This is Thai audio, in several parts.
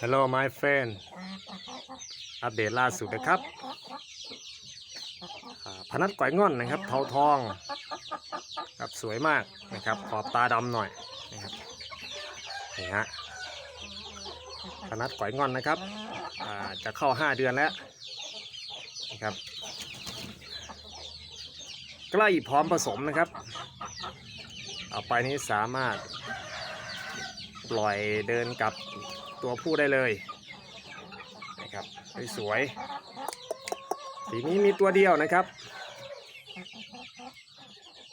Hello my friend อัปเดตล่าสุดนะครับ พนัดก๋อยง่อนนะครับ เทาทองครับสวยมากนะครับ ขอบตาดำหน่อยนะครับนี่ฮะพนัดก๋อยง่อนนะครับ จะเข้า 5 เดือนแล้วนะครับใกล้พร้อมผสมนะครับเอาไปนี้สามารถปล่อยเดินกับ ตัวผู้ได้เลยนะครับสวยสีนี้มีตัวเดียวนะครับ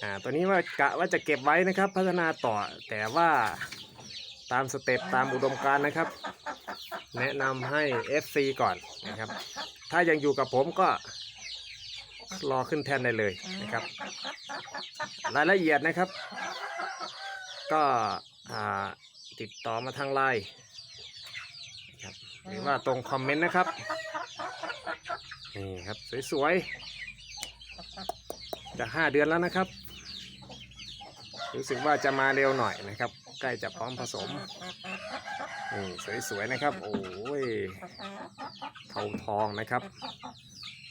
อ่าตัวนี้ว่ากะว่าจะเก็บไว้นะครับ พัฒนาต่อแต่ว่าตามสเต็ปตามอุดมการนะครับ แนะนำให้ FC ก่อนนะครับ ถ้ายังอยู่กับผมก็รอขึ้นแทนได้เลยนะครับ รายละเอียดนะครับ ก็อ่าติดต่อมาทางไลน์ หรือว่าตรงคอมเมนต์นะครับ นี่ครับสวยๆจะห้าเดือนแล้วนะครับ รู้สึกว่าจะมาเร็วหน่อยนะครับ ใกล้จะพร้อมผสมนี่สวยๆนะครับ โอ้ยเทาทองนะครับ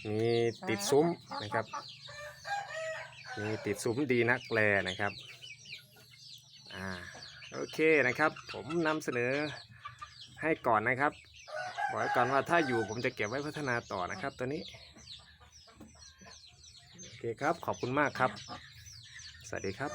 มีติดซุ้มนะครับ มีติดซุ้มดีนักแลนะครับอ่าโอเคนะครับ ผมนำเสนอให้ก่อนนะครับ บอกไว้ก่อนว่าถ้าอยู่ผมจะเก็บไว้พัฒนาต่อนะครับ ตัวนี้โอเคครับขอบคุณมากครับ สวัสดีครับ